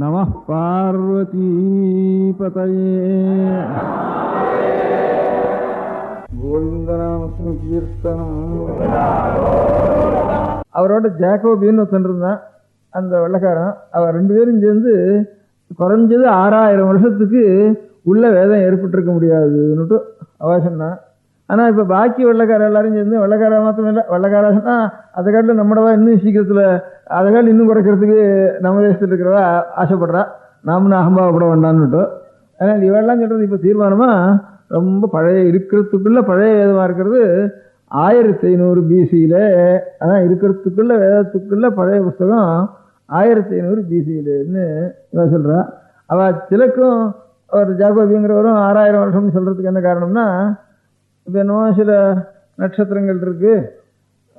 நம பார்வதி பதையே கோவிந்தநாம கீர்த்தனம் அவரோட ஜாக்கோபின்னு ஒருத்தன் இருந்தான். அந்த வெள்ளக்காரன். அவ ரெண்டு பேரும் சேர்ந்து குறைஞ்சது ஆறாயிரம் வருஷத்துக்கு உள்ள வேதம் ஏற்பட்டிருக்க முடியாதுன்னுட்டு அவ சொன்னான். ஆனால் இப்போ பாக்கி வெள்ளக்கார எல்லாரும் சேர்ந்து வெள்ளக்கார மாத்திரம் இல்லை வெள்ளக்காரன்னா சொன்னா அதை காட்டில் நம்மளவா இன்னும் சீக்கிரத்தில் அதை காட்டில் இன்னும் குறைக்கிறதுக்கு நம்ம தேசத்தில் இருக்கிறவா ஆசைப்படுறா. நாமளும் அகம்பாவப்பட வேண்டான்னுட்டோம் ஆனால் இவெல்லாம் சொல்கிறது இப்போ தீர்மானமாக ரொம்ப பழைய இருக்கிறதுக்குள்ளே பழைய வேதமாக இருக்கிறது ஆயிரத்தி ஐநூறு பிசியில் அதான் இருக்கிறதுக்குள்ள வேதத்துக்குள்ளே பழைய புஸ்தகம் ஆயிரத்தி ஐநூறு பிசியிலன்னு இவன் சொல்கிறா அவள் சிலக்கும் ஒரு ஜாகோபிங்கிறவரும் ஆறாயிரம் வருஷம்னு சொல்கிறதுக்கு என்ன காரணம்னா இப்போ என்னவோ சில நட்சத்திரங்கள் இருக்குது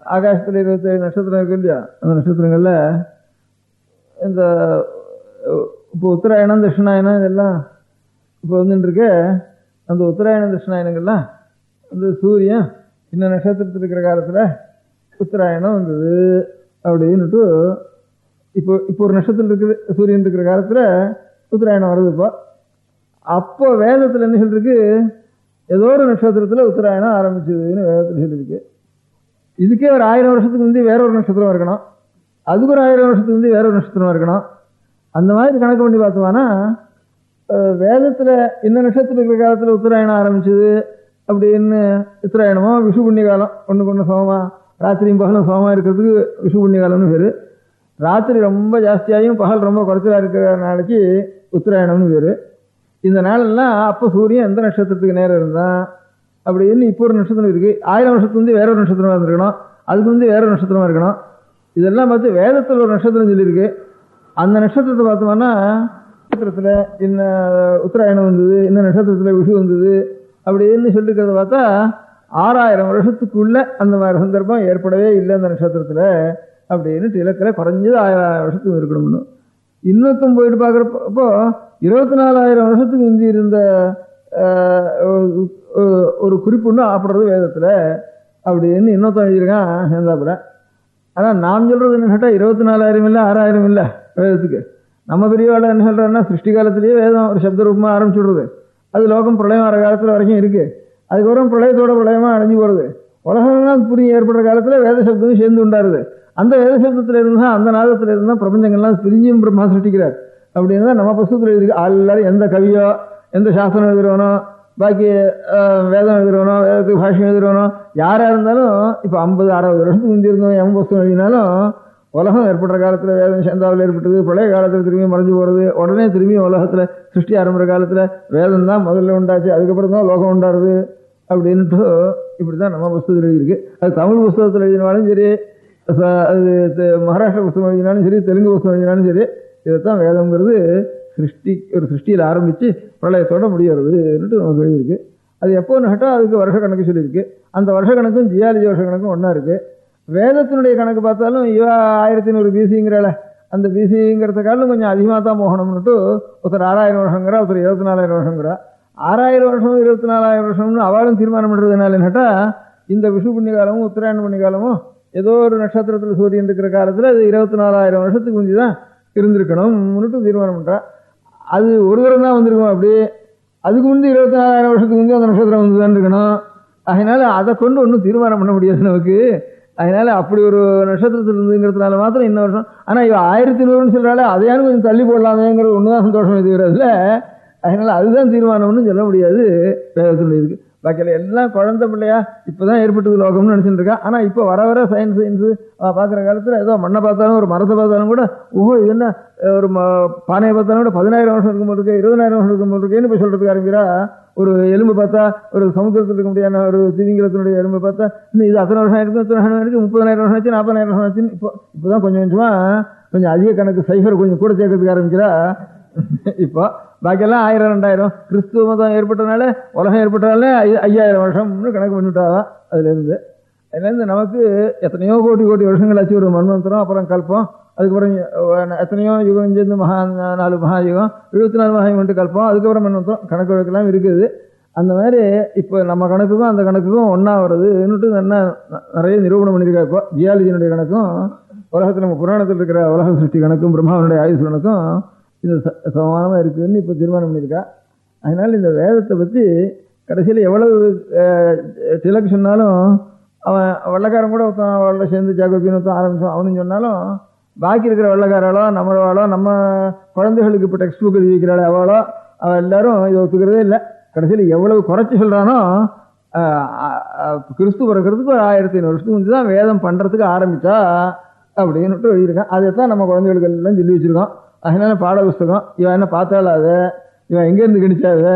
ஆகாசத்தில் இருபத்தேழு நட்சத்திரம் இருக்கு இல்லையா? அந்த நட்சத்திரங்களில் இந்த இப்போ உத்தராயணம் தட்சிணாயணம் இதெல்லாம் இப்போ வந்துட்டுருக்கு. அந்த உத்தராயணம் தட்சிணாயனங்கள்லாம் அந்த சூரியன் இந்த நட்சத்திரத்தில் இருக்கிற காலத்தில் உத்தராயணம் வந்தது அப்படின்னுட்டு இப்போ இப்போ ஒரு நட்சத்திரம் இருக்குது சூரியன் இருக்கிற காலத்தில் உத்தராயணம் வருது இப்போ. அப்போ வேதத்தில் என்ன சொல்லிருக்கு? ஏதோ ஒரு நட்சத்திரத்தில் உத்தராயணம் ஆரம்பிச்சதுன்னு வேதத்தில் சொல்லியிருக்கு. இதுக்கே ஒரு ஆயிரம் வருஷத்துக்கு வந்து வேற ஒரு நட்சத்திரம் இருக்கணும். அதுக்கு ஒரு ஆயிரம் வருஷத்துக்கு வந்து வேற ஒரு நட்சத்திரம் இருக்கணும். அந்த மாதிரி கணக்கு பண்ணி பார்த்தோம்னா வேதத்தில் இந்த நட்சத்திரம் இருக்கிற காலத்தில் உத்தராயணம் ஆரம்பிச்சது அப்படின்னு உத்தராயணமோ விஷு புண்ணிய காலம் ஒன்றுக்கு ஒன்று சோமா ராத்திரியும் பகலும் சோமா இருக்கிறதுக்கு விஷு புண்ணிய காலம்னு பேர். ராத்திரி ரொம்ப ஜாஸ்தியாகியும் பகல் ரொம்ப குறைச்சலாக இருக்கிற நாளைக்கு உத்தராயணம்னு பேர். இந்த நாளெல்லாம் அப்போ சூரியன் எந்த நட்சத்திரத்துக்கு நேரம் இருந்தான் அப்படின்னு இப்போ ஒரு நட்சத்திரம் இருக்குது ஆயிரம் வருஷத்துக்கு வந்து வேற ஒரு நட்சத்திரமாக இருந்திருக்கணும். அதுக்கு வந்து வேற ஒரு நட்சத்திரமாக இருக்கணும். இதெல்லாம் பார்த்து வேதத்தில் ஒரு நட்சத்திரம் சொல்லியிருக்கு. அந்த நட்சத்திரத்தை பார்த்தோம்னா நட்சத்திரத்தில் இன்ன உத்தராயணம் வந்தது என்ன நட்சத்திரத்தில் விஷு வந்தது அப்படின்னு சொல்லியிருக்கிறத பார்த்தா ஆறாயிரம் வருஷத்துக்குள்ள அந்த மாதிரி சந்தர்ப்பம் ஏற்படவே இல்லை அந்த நட்சத்திரத்தில் அப்படின்னு இலக்கில் குறைஞ்சது ஆயிரம் வருஷத்துக்கு இருக்கணும்னு. இன்னொருத்தம் போயிட்டு பார்க்குறப்போ இருபத்தி நாலாயிரம் வருஷத்துக்கு முந்தி இருந்த ஒரு குறிப்புன்னு ஆப்படுறது வேதத்தில். அப்படின்னு இன்னொருத்தன் எழுதியிருக்கான் சேர்ந்தாப்புல. ஆனால் நான் சொல்கிறது என்ன கேட்டால் இருபத்தி நாலாயிரம் இல்லை ஆறாயிரம் இல்லை வேதத்துக்கு. நம்ம பெரியவாள் என்ன சொல்கிறேன்னா சிருஷ்டி காலத்திலேயே வேதம் ஒரு சப்த ரூபமாக ஆரம்பிச்சு விடுறது. அது லோகம் பிரளயம் வர காலத்தில் வரைக்கும் இருக்குது அதுக்கப்புறம் பிரளயத்தோட பிரளயமாக அடைஞ்சு போகிறது உலகம்லாம் புரிய ஏற்படுற காலத்தில் வேத சப்தமும் சேர்ந்து உண்டாருது. அந்த வேத சப்தத்தில் இருந்தால் அந்த நாதத்தில் இருந்தால் பிரபஞ்சங்கள்லாம் பிரிஞ்சும் பிரம்மா சிருஷ்டிக்கிறார். அப்படின்னு நம்ம புஸ்தகத்தில் இருக்கு எல்லாரும் எந்த கவியோ எந்த சாஸ்திரம் எழுதுகிறவனோ பாக்கி வேதம் எழுதுகிறவனோ வேதத்துக்கு பாஷ்யம் எழுதுகிறவனோ யாராக இருந்தாலும் இப்போ ஐம்பது அறுபது வருஷத்துக்கு முந்திருந்தவன் எம் புஸ்தகம் எழுதினாலும் உலகம் ஏற்படுற காலத்தில் வேதம் சேந்தாவில் ஏற்பட்டது பழைய காலத்தில் திரும்பி மறைஞ்சு போகிறது உடனே திரும்பி உலகத்தில் சிருஷ்டி ஆரம்பிற காலத்தில் வேதம் தான் முதல்ல உண்டாச்சு அதுக்கப்புறம் தான் லோகம் உண்டாருது அப்படின்ட்டு இப்படி தான் நம்ம புஸ்தகத்தில் எழுதியிருக்கு. அது தமிழ் புஸ்தகத்தில் எழுதினாலும் சரி அது மகாராஷ்டிரா புஸ்தகம் எழுதினாலும் சரி தெலுங்கு புஸ்தகம் எழுதினாலும் சரி இதைத்தான் வேதம்ங்கிறது சிருஷ்டி ஒரு சிருஷ்டியில் ஆரம்பித்து பிரளயத்தோட முடிகிறதுன்ட்டு நமக்கு எழுதியிருக்கு அது எப்போன்னு கேட்டால் அதுக்கு வருஷ கணக்கு சொல்லியிருக்கு. அந்த வருஷ கணக்கும் ஜியாலஜி வருஷ கணக்கும் ஒன்றா இருக்குது வேதத்தினுடைய கணக்கு பார்த்தாலும் இவ ஆயிரத்தி நூறு பிசிங்கிறால அந்த பிசிங்கிறத காலம் கொஞ்சம் அதிகமாக தான் போகணும்னுட்டு ஒருத்தர் ஆறாயிரம் வருஷங்கிறா ஒருத்தர் இருபத்தி நாலாயிரம் வருஷங்கிறா. ஆறாயிரம் வருஷம் இருபத்தி நாலாயிரம் வருஷம்னு அவளும் தீர்மானம் பண்ணுறதுனால கேட்டால் இந்த விஷு புண்ணிய காலமும் உத்தராயண புண்ணிய காலமும் ஏதோ ஒரு நட்சத்திரத்தில் சூரியன் இருக்கிற காலத்தில் அது இருபத்தி நாலாயிரம் வருஷத்துக்கு முந்தி தான் இருந்திருக்கணும்னுட்டு தீர்மானம் பண்ணுறா அது ஒரு தரம் தான் வந்திருக்கும். அப்படி அதுக்கு முந்தி இருபத்தி நாலாயிரம் வருஷத்துக்கு முந்தைய அந்த நட்சத்திரம் வந்து தான் இருக்கணும். அதனால் அதை கொண்டு ஒன்றும் தீர்மானம் பண்ண முடியாது நமக்கு. அதனால் அப்படி ஒரு நட்சத்திரத்தில் இருந்துங்கிறதுனால மாத்திரம் இன்னும் வருஷம். ஆனால் இவ ஆயிரத்தி நூறுன்னு சொல்கிறாலே அதையானு கொஞ்சம் தள்ளி போடலாமேங்கிறது ஒன்று தான் சந்தோஷம் இதுங்கிறதுல அதனால் அதுதான் தீர்மானம்னு சொல்ல முடியாது. வேதத்தில் இருக்குது பாக்கியில் எல்லாம் குழந்த பிள்ளையா இப்போ தான் ஏற்பட்டது லோகம்னு நினச்சிட்டு இருக்கா. ஆனால் இப்போ வர வர சயின்ஸ் சயின்ஸு பார்க்குற காலத்தில் ஏதோ மண்ணை பார்த்தாலும் ஒரு மரத்தை பார்த்தாலும் கூட ஓஹோ இது என்ன ஒரு பானையை பார்த்தாலும் கூட பதினாயிரம் வருஷம் இருக்கும் போது இருக்கு இருபதாயிரம் வருஷம் இருக்கும் போது இருக்குன்னு இப்போ சொல்கிறதுக்கு ஆரம்பிக்கிறா? ஒரு எலும்பு பார்த்தா ஒரு சமுத்திரத்தில் இருக்க முடியாத ஒரு திவிங்கலத்தினுடைய எலும்பு பார்த்தா இன்னும் இது அத்தனை வருஷம் ஆயிருக்கு இத்தனை வருஷம் இருக்குது முப்பதாயிரம் வருஷம் ஆச்சு நாற்பதாயிரம் வருஷம் ஆச்சுன்னு இப்போ இப்போ தான் கொஞ்சம் கொஞ்சமாக கொஞ்சம் அதிக கணக்கு சைஃபர் கொஞ்சம் கூட சேர்க்கறதுக்கு ஆரம்பிக்கிறா. இப்போ பாக்கியெல்லாம் ஆயிரம் ரெண்டாயிரம். கிறிஸ்துவ மதம் ஏற்பட்டனால உலகம் ஏற்பட்டனால ஐயாயிரம் வருஷம்னு கணக்கு பண்ணிவிட்டாதான் அதுலேருந்து. அதுலேருந்து நமக்கு எத்தனையோ கோடி கோடி வருஷங்கள் ஆச்சு. ஒரு மன்வந்தரம் அப்புறம் கல்பம். அதுக்கப்புறம் எத்தனையோ யுகம் சேர்ந்து மகா நாலு மகாயுகம். இருபத்தி நாலு மகாயுகம்ட்டு கல்பம். அதுக்கப்புறம் மன்வந்தரம் கணக்கு வழக்கெல்லாம் இருக்குது. அந்த மாதிரி இப்போ நம்ம கணக்குக்கும் அந்த கணக்குக்கும் ஒன்றா வருதுன்னுட்டு என்ன நிறைய நிரூபணம் பண்ணியிருக்கா இப்போ. ஜியாலஜியினுடைய கணக்கும் உலகத்தில் நம்ம புராணத்தில் இருக்கிற உலக சிருஷ்டி கணக்கும் பிரம்மாவனுடைய ஆயுஷ் கணக்கும் இது ச- இருக்குதுன்னு இப்போ தீர்மானம் பண்ணியிருக்கா. அதனால் இந்த வேதத்தை பற்றி கடைசியில் எவ்வளவு திலக் திலக்கு சொன்னாலும் அவன் வெள்ளக்காரன் கூட ஒருத்தன் அவளோட சேர்ந்து ஜாகிரபின்னு ஒருத்தன் ஆரம்பிச்சான். அவனு சொன்னாலும் பாக்கி இருக்கிற வெள்ளக்காராளோ நம்மளவாளோ நம்ம குழந்தைகளுக்கு இப்போ டெக்ஸ்ட் புக் எழுதி வைக்கிறாளோ அவளோ அவள் எல்லாரும் இதை ஒத்துக்கிறதே இல்லை. கடைசியில் எவ்வளவு குறைச்சி சொல்கிறானோ கிறிஸ்து பிறக்கிறதுக்கு ஒரு ஆயிரத்தி ஐநூறு வருஷத்துக்கு முந்தி தான் வேதம் பண்ணுறதுக்கு ஆரம்பித்தா அப்படின்னுட்டு எழுதியிருக்கேன். அதை தான் நம்ம குழந்தைகளுக்கு எல்லாம் சொல்லி வச்சுருக்கோம். அதனால பாட புஸ்தகம்? இவன் என்ன பார்த்தாலும் இவன் எங்கேருந்து கணிச்சாது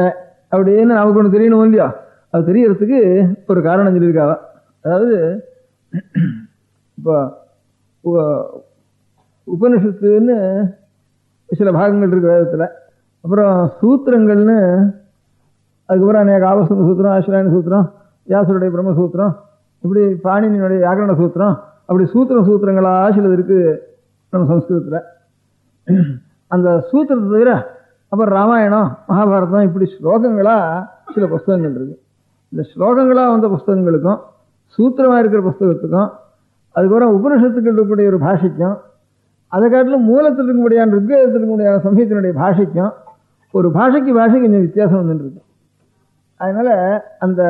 அப்படின்னு நமக்கு ஒன்று தெரியணும் இல்லையா? அது தெரியறதுக்கு ஒரு காரணம் சொல்லியிருக்காவ அதாவது இப்போ உபனிஷத்துன்னு சில பாகங்கள் இருக்கு வேதத்தில். அப்புறம் சூத்திரங்கள்னு அதுக்கப்புறம் அநேக ஆவசன சூத்திரம் ஆசிராயண சூத்திரம் வியாசருடைய பிரம்மசூத்திரம் இப்படி பாணினியுடைய வியாகரண சூத்திரம் அப்படி சூத்திர சூத்திரங்களாக சிலது இருக்குது நம்ம சம்ஸ்கிருதத்தில். அந்த சூத்திரத்தை தவிர அப்புறம் ராமாயணம் மகாபாரதம் இப்படி ஸ்லோகங்களாக சில புஸ்தகங்கள் இருக்கு. இந்த ஸ்லோகங்களாக வந்த புஸ்தகங்களுக்கும் சூத்திரமாக இருக்கிற புஸ்தகத்துக்கும் அதுக்கப்புறம் உபனிஷத்துக்கு இருக்கக்கூடிய ஒரு பாஷைக்கும் அதை காட்டிலும் மூலத்தில் இருக்கக்கூடியான ருக்வேதத்தில் இருக்கக்கூடிய சமயத்தினுடைய பாஷைக்கும் ஒரு பாஷைக்கு பாஷைக்கு கொஞ்சம் வித்தியாசம் வந்துருக்கு அதனால் அந்த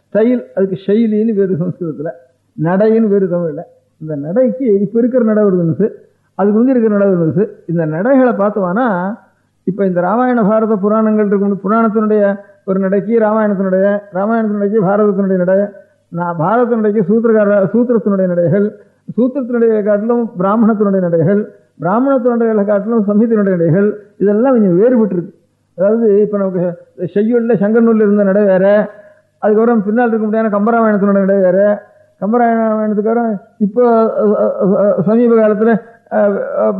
ஸ்டைல் அதுக்கு ஷைலின்னு வேறு சம்ஸ்கிருதத்தில் நடைன்னு வேறு தமிழில். இந்த நடைக்கு இப்போ இருக்கிற நடை ஒரு அதுக்கு வந்து இருக்கிற நடவு இருந்துச்சு இந்த நடைகளை பார்த்தோம்னா இப்போ இந்த ராமாயண பாரத புராணங்கள் இருக்கும் புராணத்தினுடைய ஒரு நடைக்கு ராமாயணத்தினுடைய ராமாயணத்தினுடைய பாரதத்தினுடைய நடை நான் பாரதத்தினுடைய சூத்திரக்கார சூத்திரத்தினுடைய நடைகள் சூத்திரத்தினுடைய காட்டிலும் பிராமணத்தினுடைய நடைகள் பிராமணத்தினுடைய காட்டிலும் சமீத்தினுடைய நடைகள் இதெல்லாம் கொஞ்சம் வேறுபட்டிருக்கு. அதாவது இப்போ நமக்கு செய்யுளில் சங்கநூலில் இருந்த நடை வேறு அதுக்கப்புறம் பின்னால் இருக்க முடியாத கம்பராமாயணத்தினுடைய நடை வேறு கம்பராமாயணத்துக்கப்புறம் இப்போ சமீப காலத்தில்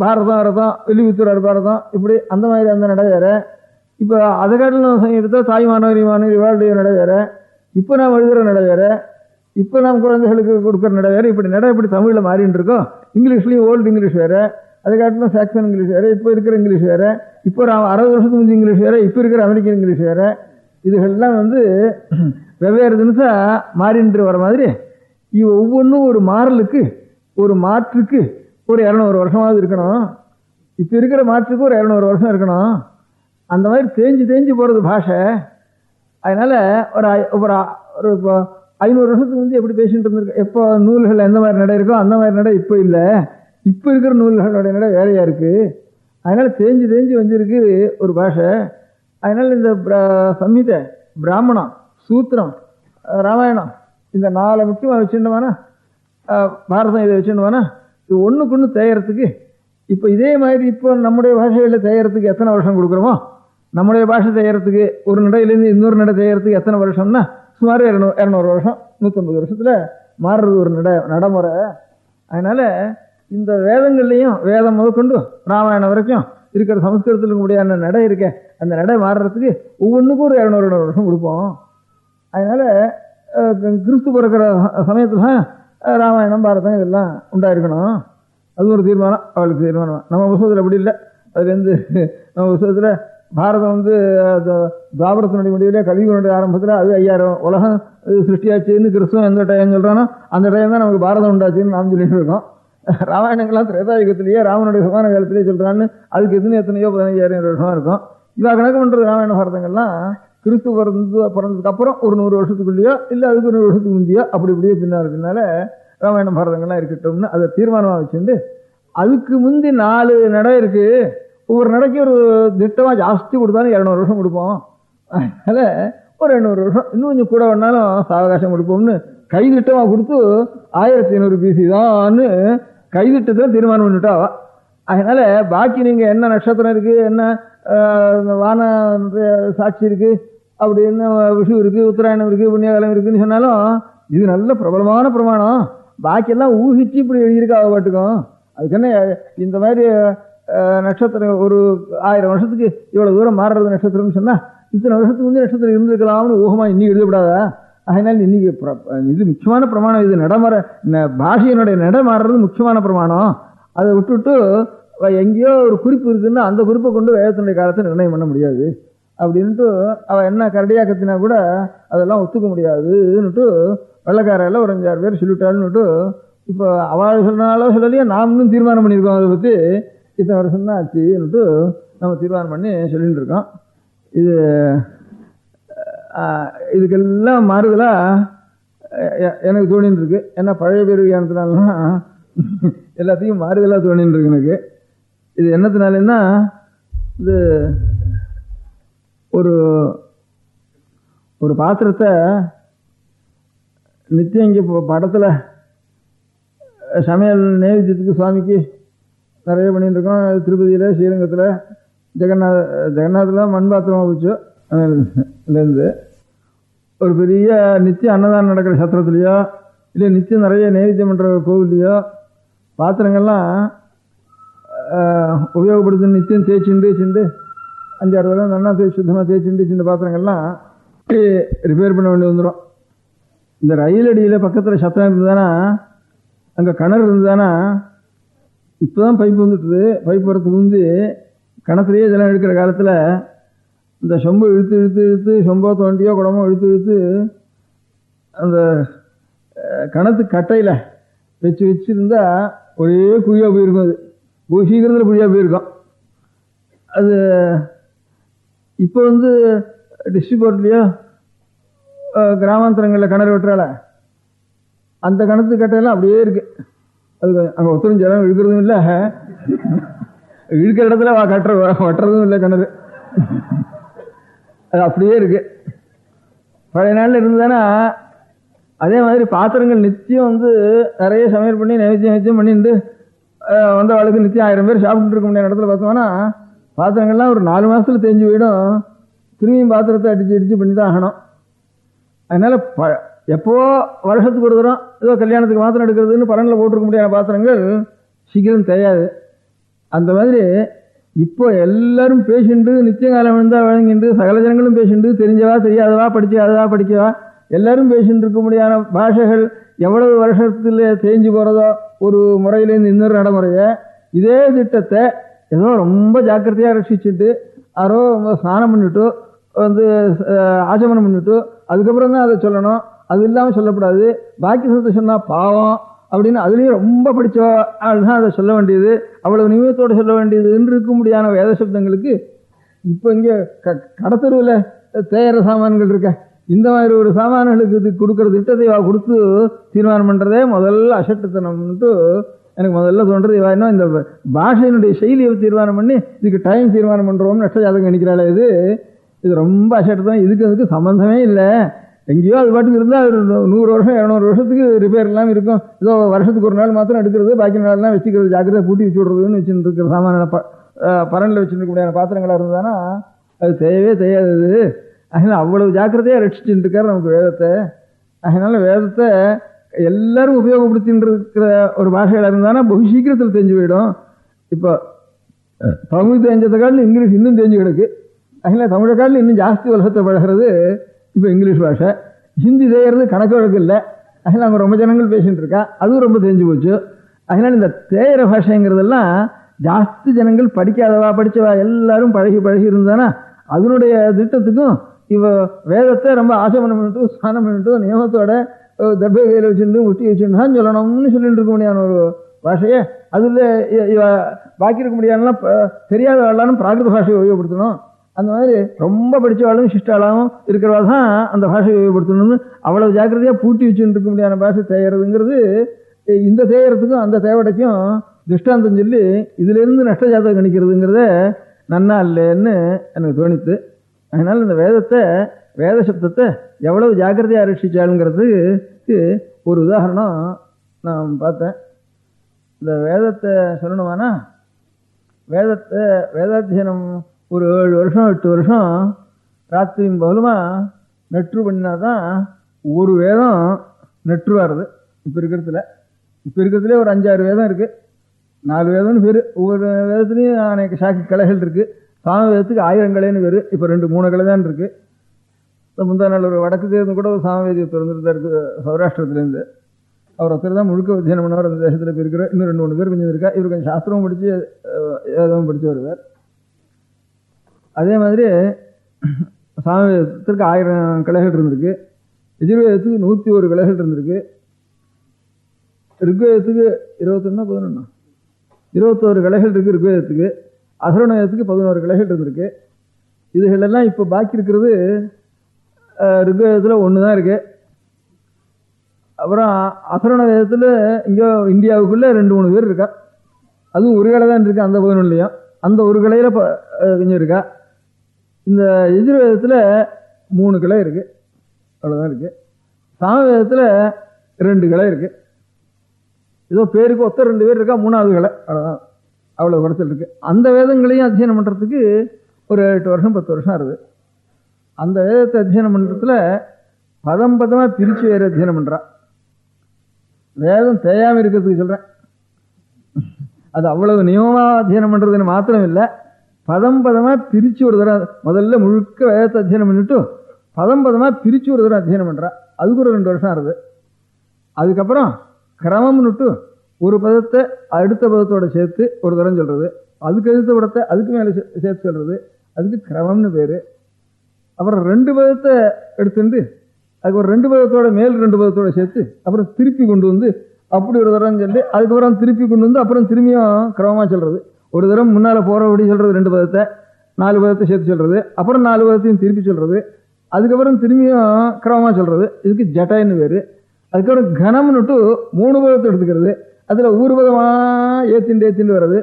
பாரதம் ரதம் வெளிவித்தூர் பாரதம் இப்படி அந்த மாதிரி அந்த நடை வேற. இப்போ அதை காட்டிலும் தாய் மாநகரி இமானவர் இவாளுடைய நடை வேற. இப்போ நாம் எழுதுகிற நடை வேற. இப்போ நாம் குழந்தைகளுக்கு கொடுக்குற நடை வேற. இப்படி நடை இப்படி தமிழில் மாறின்னு இருக்கோம். இங்கிலீஷ்லேயும் ஓல்டு இங்கிலீஷ் வேறு. அதை காட்டிலும் சாக்சன் இங்கிலீஷ் வேறு. இப்போ இருக்கிற இங்கிலீஷ் வேறு. இப்போ அறுபது வருஷத்துக்கு முந்தைய இங்கிலீஷ் வேறு. இப்போ இருக்கிற அமெரிக்கன் இங்கிலீஷ் வேறு. இதுகள்லாம் வந்து வெவ்வேறு தினசா மாறின்று வர மாதிரி இவ ஒவ்வொன்றும் ஒரு மாறலுக்கு ஒரு மாற்றுக்கு ஒரு இரநூறு வருஷமாவது இருக்கணும். இப்போ இருக்கிற மாற்றுக்கு ஒரு இரநூறு வருஷம் இருக்கணும். அந்த மாதிரி தேஞ்சு தேஞ்சு போகிறது பாஷை. அதனால் ஒரு ஐ- ஒரு ஒரு இப்போ ஐநூறு வருஷத்துக்கு வந்து எப்படி பேசிட்டு இருந்திருக்கு எப்போ நூல்கள் எந்த மாதிரி நடை இருக்கோ அந்த மாதிரி நடை இப்போ இல்லை. இப்போ இருக்கிற நூல்களுடைய நடை வேறையாக இருக்குது அதனால் தேஞ்சு தேஞ்சு வந்திருக்கு ஒரு பாஷை. அதனால் இந்த பிர- சம்ஹிதை பிராமணம் சூத்திரம் ராமாயணம் இந்த நாலு முக்கியமாக வச்சுருந்தோம்னா பாரதம் இதை வச்சுருந்தோம்னா இது ஒன்றுக்கு ஒன்று தேயறதுக்கு இப்போ இதே மாதிரி இப்போ நம்முடைய பாஷைகளில் தேயறதுக்கு எத்தனை வருஷம் கொடுக்குறோமோ நம்முடைய பாஷை செய்கிறதுக்கு ஒரு நடையிலேருந்து இன்னொரு நடை செய்கிறதுக்கு எத்தனை வருஷம்னா சுமார் இரநூ இரநூறு வருஷம் நூற்றம்பது வருஷத்தில் மாறுறது ஒரு நட நடைமுறை. அதனால் இந்த வேதங்கள்லேயும் வேதம் முதற்கொண்டு ராமாயணம் வரைக்கும் இருக்கிற சமஸ்கிருதத்தில் இருக்கக்கூடிய அந்த நடை இருக்கே அந்த நடை மாறுறதுக்கு ஒவ்வொன்றுக்கும் ஒரு இரநூறு இரநூறு வருஷம் கொடுப்போம். அதனால் கிறிஸ்து பிறக்கிற சமயத்தில் தான் ராமாயணம் பாரதம் இதெல்லாம் உண்டாயிருக்கணும். அது ஒரு தீர்மானம் அவளுக்கு தீர்மானம். நம்ம புத்தகத்தில் அப்படி இல்லை. அதுலேருந்து நம்ம புத்தகத்தில் பாரதம் வந்து அஹ், த- துவாபரத்தினுடைய கலியுகனுடைய ஆரம்பத்தில் அது ஐயாயிரம் உலகம் சிருஷ்டியாச்சுன்னு கிறிஸ்துவம் எந்த டைம் சொல்கிறானோ அந்த டைம் தான் நமக்கு பாரதம் உண்டாச்சுன்னு நாம் சொல்லிட்டு இருக்கோம் ராமாயணங்கள்லாம் திரேதாயுகத்திலேயே ராமனுடைய சமான காலத்திலேயே சொல்கிறான்னு அதுக்கு எத்தனை எத்தனையோ பதினஞ்சாயிரம் வருஷமாக இருக்கும். இவ்வளோ கணக்கு பண்ணுறது ராமாயண பாரதங்கள்லாம் கிறிஸ்து பிறந்து பிறந்ததுக்கு அப்புறம் ஒரு நூறு வருஷத்துக்குள்ளேயோ இல்லை அதுக்கு நூறு வருஷத்துக்கு முந்தையோ அப்படி இப்படியே பின்னா இருக்கனால ராமாயணம் பாரதங்கள்லாம் இருக்கட்டும்னு அதை தீர்மானமாக வச்சுட்டு அதுக்கு முந்தி நாலு நடை இருக்குது ஒவ்வொரு நடைக்கு ஒரு திட்டமாக ஜாஸ்தி கொடுத்தாலும் இரநூறு வருஷம் கொடுப்போம். அதனால் ஒரு எண்ணூறு வருஷம் இன்னும் கொஞ்சம் கூட வேணாலும் சாவகாசம் கொடுப்போம்னு கைதிட்டமாக கொடுத்து ஆயிரத்தி ஐநூறு பிசி தான்னு கைதிட்டத்தில் தீர்மானம் பண்ணிட்டாவா அதனால் பாக்கி நீங்கள் என்ன நட்சத்திரம் இருக்குது என்ன வான சாட்சி இருக்குது அப்படின்னு விஷு இருக்குது உத்தராயணம் இருக்குது புண்ணியகாலம் இருக்குன்னு சொன்னாலும் இது நல்ல பிரபலமான பிரமாணம் பாக்கியெல்லாம் ஊகிச்சு இப்படி எழுதியிருக்கா பாட்டுக்கும் அதுக்கு என்ன இந்த மாதிரி நட்சத்திரம் ஒரு ஆயிரம் வருஷத்துக்கு இவ்வளோ தூரம் மாறுறது நட்சத்திரம்னு சொன்னால் இத்தனை வருஷத்துக்கு வந்து நட்சத்திரம் இருந்திருக்கலாம்னு ஊகமாக இன்னும் எழுதப்படாதா? அதனால் இன்னைக்கு பிர- இது முக்கியமான பிரமாணம் இது நடைமுறை ந- பாஷையினுடைய நடைமாறுறது முக்கியமான பிரமாணம் அதை விட்டுவிட்டு எங்கேயோ ஒரு குறிப்பு இருக்குன்னா அந்த குறிப்பை கொண்டு வேதத்தினுடைய காலத்தை நிர்ணயம் பண்ண முடியாது. அப்படின்ட்டு அவள் என்ன கரடியாக கத்தினா கூட அதெல்லாம் ஒத்துக்க முடியாதுன்னுட்டு வெள்ளக்காரையில் ஒரு அஞ்சாறு பேர் சொல்லிட்டாள்னுட்டு இப்போ அவள் சொன்னாலோ சொல்லலையே நாமளும் இன்னும் தீர்மானம் பண்ணியிருக்கோம் அதை பற்றி இத்தனை வருஷம் தான் ஆச்சுன்னுட்டு நம்ம தீர்மானம் பண்ணி சொல்லிகிட்டு இருக்கோம். இது இதுக்கெல்லாம் மாறுதலாக எனக்கு தோணின்னு இருக்கு. ஏன்னா பழைய பேர் வியானத்தினாலாம் எல்லாத்தையும் மாறுதலாக தோணின்னு இருக்கு எனக்கு. இது என்னத்தினாலன்னா இது ஒரு ஒரு பாத்திரத்தை நித்தியம் இங்கே படத்தில் சமையல் நேவித்தியத்துக்கு சுவாமிக்கு நிறைய பண்ணிட்டுருக்கோம் திருப்பதியில் ஸ்ரீரங்கத்தில் ஜெகநாத் ஜெகநாத்தில் மண் பாத்திரம் போச்சு அதுலேருந்து ஒரு பெரிய நித்தியம் அன்னதானம் நடக்கிற சத்திரத்துலேயோ இல்லை நித்தியம் நிறைய நேவித்தியம் பண்ணுற கோவில்லையோ பாத்திரங்கள்லாம் உபயோகப்படுத்து உபயோகப்படுத்தி நித்தியம் தேய்ச்சிண்டு சிண்டு அஞ்சாறு தடவை நல்லா தேய்ச்சி சுத்தமாக தேய்ச்சிட்டு சின்ன பாத்திரங்கள்லாம் ரிப்பேர் பண்ண வேண்டி வந்துடும் இந்த ரயில் அடியில் பக்கத்தில் சத்தம் இருந்ததுன்னா அங்கே கிணறு இருந்ததுன்னா இப்போ தான் பைப் வந்துட்டுது. பைப் வரத்துக்கு வந்து கிணத்துலேயே இதெல்லாம் எடுக்கிற காலத்தில் இந்த சொம்பு இழுத்து இழுத்து இழுத்து சொம்போ தோண்டியோ குடமோ இழுத்து இழுத்து அந்த கணத்து கிணத்து கட்டையில் வச்சு வச்சுருந்தா ஒரே குழியாக போயிருக்கும் அது. ஒரு சீக்கிரத்தில் குழியாக போயிருக்கும். அது இப்போ வந்து டிஸ்ட்ரிபியூட்லேயோ கிராமாந்தரங்களில் கிணறு வெட்டுறால அந்த கிணத்து கட்டையெல்லாம் அப்படியே இருக்கு. அது அங்கே ஒத்தரும் ஜலம் இழுக்கிறதும் இல்லை. இழுக்கிற இடத்துல வா கட்டுற வெட்டுறதும் இல்லை கிணறு. அது அப்படியே இருக்கு. பழைய நாளில் இருந்ததுன்னா அதே மாதிரி பாத்திரங்கள் நித்தியம் வந்து நிறைய சமையல் பண்ணி நைவேத்தியம் நைவேத்தியம் பண்ணிட்டு வந்த வாழ்க்கை நித்தியம் ஆயிரம் பேர் சாப்பிட்டு இருக்க முடியாத இடத்துல பார்த்தோம்னா பாத்திரங்கள்லாம் ஒரு நாலு மாதத்தில் தேஞ்சு போயிடும். திரும்பியும் பாத்திரத்தை அடித்து அடித்து பண்ணி தான் ஆகணும். அதனால் ப எப்போ வருஷத்துக்கு ஒரு தரம் ஏதோ கல்யாணத்துக்கு மாத்திரம் எடுக்கிறதுன்னு பலனில் போட்டிருக்க முடியாத பாத்திரங்கள் சீக்கிரம் தெரியாது அந்த மாதிரி இப்போ எல்லாரும் பேஷண்ட்டு நிச்சயகாலம் விழுந்தா வழங்கிண்டு சகல ஜனங்களும் பேஷண்ட்டு தெரிஞ்சவா தெரியாதவா படிக்காதவா படிக்கவா எல்லாரும் பேஷண்ட் இருக்க முடியாத பாஷைகள் எவ்வளவு வருஷத்தில் தேஞ்சு போகிறதோ ஒரு முறையிலேருந்து இன்னொரு நடைமுறையை இதே திட்டத்தை ஏதோ ரொம்ப ஜாக்கிரதையாக ரசிச்சுட்டு யாரோ ஸ்நானம் பண்ணிவிட்டு வந்து ஆச்சமனம் பண்ணிவிட்டு அதுக்கப்புறம் தான் அதை சொல்லணும். அது இல்லாமல் சொல்லக்கூடாது. பாக்கி சொத்தை சொன்னால் பாவம் அப்படின்னு அதுலேயும் ரொம்ப பிடிச்ச ஆள் தான் அதை சொல்ல வேண்டியது. அவ்வளவு நிமித்தோடு சொல்ல வேண்டியதுன்னு இருக்க முடியாத வேத சப்தங்களுக்கு இப்போ இங்கே க கடத்தருவில் தேயிற சாமான்கள் இருக்க? இந்த மாதிரி ஒரு சாமான்களுக்கு இது கொடுக்குற திட்டத்தை கொடுத்து தீர்மானம் பண்ணுறதே முதல்ல அசட்டுத்தனம்ன்ட்டு எனக்கு முதல்ல தோன்றது இவா இன்னும் இந்த பாஷையினுடைய செயலியை தீர்மானம் பண்ணி இதுக்கு டைம் தீர்மானம் பண்ணுறோம்னு நஷ்ட ஜாதகம் நினைக்கிறாள் இது இது ரொம்ப அசட்டுத்தனம் இதுக்கு அதுக்கு சம்மந்தமே இல்லை. எங்கேயோ அது பாட்டுக்கு இருந்தால் ஒரு நூறு வருஷம் இரநூறு வருஷத்துக்கு ரிப்பேர் எல்லாம் இருக்கும். ஏதோ வருஷத்துக்கு ஒரு நாள் மாத்திரம் எடுக்கிறது பாக்கி நாள்லாம் வச்சுக்கிறது ஜாக்கிரதை பூட்டி வச்சு விட்றதுன்னு வச்சுட்டு இருக்கிற சாமான ப பரனில் வச்சுருக்க முடியாத பாத்திரங்களாக இருந்தானா அது தேவையே தேயாது அதனால் அவ்வளவு ஜாக்கிரதையாக ரட்சிச்சுட்டு இருக்காரு நமக்கு வேதத்தை. அதனால் வேதத்தை எல்லாரும் உபயோகப்படுத்தின்னு இருக்கிற ஒரு பாஷையில் இருந்தானா பகு சீக்கிரத்தில் தெரிஞ்சு போயிடும். இப்போ தமிழ் தெரிஞ்சதை காட்டிலும் இங்கிலீஷ் இன்னும் தெரிஞ்சு கிடக்கு. அதனால் தமிழை காட்டிலும் இன்னும் ஜாஸ்தி உலகத்தை பழகிறது இப்போ இங்கிலீஷ் பாஷை. ஹிந்தி செய்கிறது கணக்கு வழக்கு இல்லை. அதனால் அங்கே ரொம்ப ஜனங்கள் பேசிகிட்டு இருக்கா. அதுவும் ரொம்ப தெரிஞ்சு போச்சு. அதனால் இந்த தேயிற பாஷைங்கிறதெல்லாம் ஜாஸ்தி ஜனங்கள் படிக்காதவா படித்தவா எல்லாரும் பழகி பழகி இருந்தானா அதனுடைய திட்டத்துக்கும் இவ வேதத்தை ரொம்ப ஆசமனம் பண்ணிட்டு ஸ்நானம் பண்ணிட்டு நியமத்தோட தர்பை கையில் வச்சுருந்து முட்டி வச்சுட்டு தான் சொல்லணும்னு சொல்லிட்டு இருக்க முடியாத ஒரு பாஷையை. அதில் பாக்கி இருக்க முடியாதுன்னா தெரியாத ஆளாலும் பிராகிருத பாஷையை உபயோகப்படுத்தணும். அந்த மாதிரி ரொம்ப படித்தவாளும் சிஷ்டாளாவும் இருக்கிறவா தான் அந்த பாஷையை உபயோகப்படுத்தணும்னு அவ்வளோ ஜாக்கிரதையாக பூட்டி வச்சுட்டு இருக்க முடியாத பாஷை தேயறதுங்கிறது இந்த தேயறதுக்கும் அந்த தேவடைக்கும் திருஷ்டாந்தம் சொல்லி இதிலிருந்து நஷ்ட ஜாதகம் கணிக்கிறதுங்கிறத நன்னா இல்லைன்னு எனக்கு தோணித்து. அதனால் இந்த வேதத்தை வேத சப்தத்தை எவ்வளவு ஜாக்கிரதையாக ரட்சிச்சாளுங்கிறதுக்கு ஒரு உதாரணம் நான் பார்த்தேன். இந்த வேதத்தை சொல்லணுமானா வேதத்தை வேதாத்தியனம் ஒரு ஏழு வருஷம் எட்டு வருஷம் ராத்திரியும் பகலுமாக நெற்று பண்ணினா தான் ஒரு வேதம் நெற்று வருது இப்போ இருக்கிறதுல இப்போ இருக்கிறதுலே ஒரு அஞ்சாறு வேதம் இருக்குது நாலு வேதம்னு பேர். ஒவ்வொரு வேதத்துலேயும் அநேக சாக்கி கலைகள் இருக்குது சாம வேதத்துக்கு ஆயிரம் கலைன்னு பேர். இப்போ ரெண்டு மூணு கலை தான் இருக்குது இப்போ முந்தா நாள் ஒரு வடக்கு தேர்ந்து கூட ஒரு சாமவேதியை திறந்துட்டு இருக்குது சௌராஷ்டிரத்துலேருந்து. அவர் ஒருத்தர் தான் முழுக்க அத்தியனம் பண்ணவர் அந்த தேசத்தில் இப்போ இருக்கிற இன்னும் ரெண்டு மூணு பேர் கொஞ்சம் இருக்கா இவர் கொஞ்சம் சாஸ்திரமும் படித்து வேதமும் படித்து வருவார். அதே மாதிரி சாமவேதத்திற்கு ஆயிரம் கிளைகள் இருந்திருக்கு. எஜுர்வேதத்துக்கு நூற்றி ஒரு கிளைகள் இருந்திருக்கு. ரிக்வேதத்துக்கு இருபத்தொன்னா பதினொன்னா? இருபத்தோரு கிளைகள் இருக்குது ருக்வேதத்துக்கு. அசுரண பதினோரு கிளைகள் இருந்திருக்கு. இதுகளெல்லாம் இப்போ பாக்கி இருக்கிறது ருக்வேதத்தில் ஒன்று தான் இருக்குது அப்புறம் அசரண வேதத்தில் இங்கே இந்தியாவுக்குள்ளே ரெண்டு மூணு பேர் இருக்கா? அதுவும் ஒரு கலை தான் இருக்குது அந்த பதினொன்றுலையும் அந்த ஒரு கிளையில் இப்போ கொஞ்சம் இருக்கா? இந்த எதிர்வேதத்தில் மூணு கிளை இருக்குது அவ்வளோதான் இருக்குது சாமவேதத்தில் ரெண்டு கிளை இருக்குது ஏதோ பேருக்கு ஒத்த ரெண்டு பேர் இருக்கா? மூணாவது கிளை. அவ்வளோதான் அவ்வளோ குறைச்சல் இருக்குது அந்த வேதங்களையும் அத்தியனம் பண்ணுறதுக்கு ஒரு எட்டு வருஷம் பத்து வருஷம் ஆகுது. அந்த வேதத்தை அத்தியனம் பண்ணுறதுல பதம் பதமாக பிரித்து வேறு அத்தியனம் பண்ணுறான் வேதம் தேயாமல் இருக்கிறதுக்கு சொல்கிறேன் அது அவ்வளவு நியமமாக அத்தியனம் பண்ணுறதுன்னு மாத்திரம் இல்லை பதம் பதமாக பிரித்து ஒரு தடவை முதல்ல முழுக்க வேதத்தை அத்தியனம் பண்ணிவிட்டு பதம் பதமாக பிரித்து ஒரு தடவை அத்தியனம் பண்ணுறான் அதுக்கு ஒரு ரெண்டு வருஷம் ஆகுது அதுக்கப்புறம் கிரமம்னுட்டு ஒரு பதத்தை அடுத்த பதத்தோட சேர்த்து ஒரு தரம் சொல்கிறது அதுக்கு அடுத்த படத்தை அதுக்கு மேலே சேர்த்து சொல்கிறது அதுக்கு கிரமம்னு பேர். அப்புறம் ரெண்டு பதத்தை எடுத்துட்டு அதுக்கப்புறம் ரெண்டு பதத்தோட மேல் ரெண்டு பதத்தோட சேர்த்து அப்புறம் திருப்பி கொண்டு வந்து அப்படி ஒரு தரம் சொல்லி அதுக்கப்புறம் திருப்பி கொண்டு வந்து அப்புறம் திரும்பியும் கிரமமாக சொல்கிறது ஒரு தரம் முன்னால் போகிறபடி சொல்கிறது ரெண்டு பதத்தை நாலு பதத்தை சேர்த்து சொல்கிறது அப்புறம் நாலு பதத்தையும் திருப்பி சொல்கிறது அதுக்கப்புறம் திரும்பியும் கிரமமாக சொல்கிறது இதுக்கு ஜட்டைன்னு பேர். அதுக்கப்புறம் கனம்னுட்டு மூணு பதத்தை எடுத்துக்கிறது. அதில் ஊர்வதமாக ஏற்றிண்டு ஏத்திண்டு வர்றது.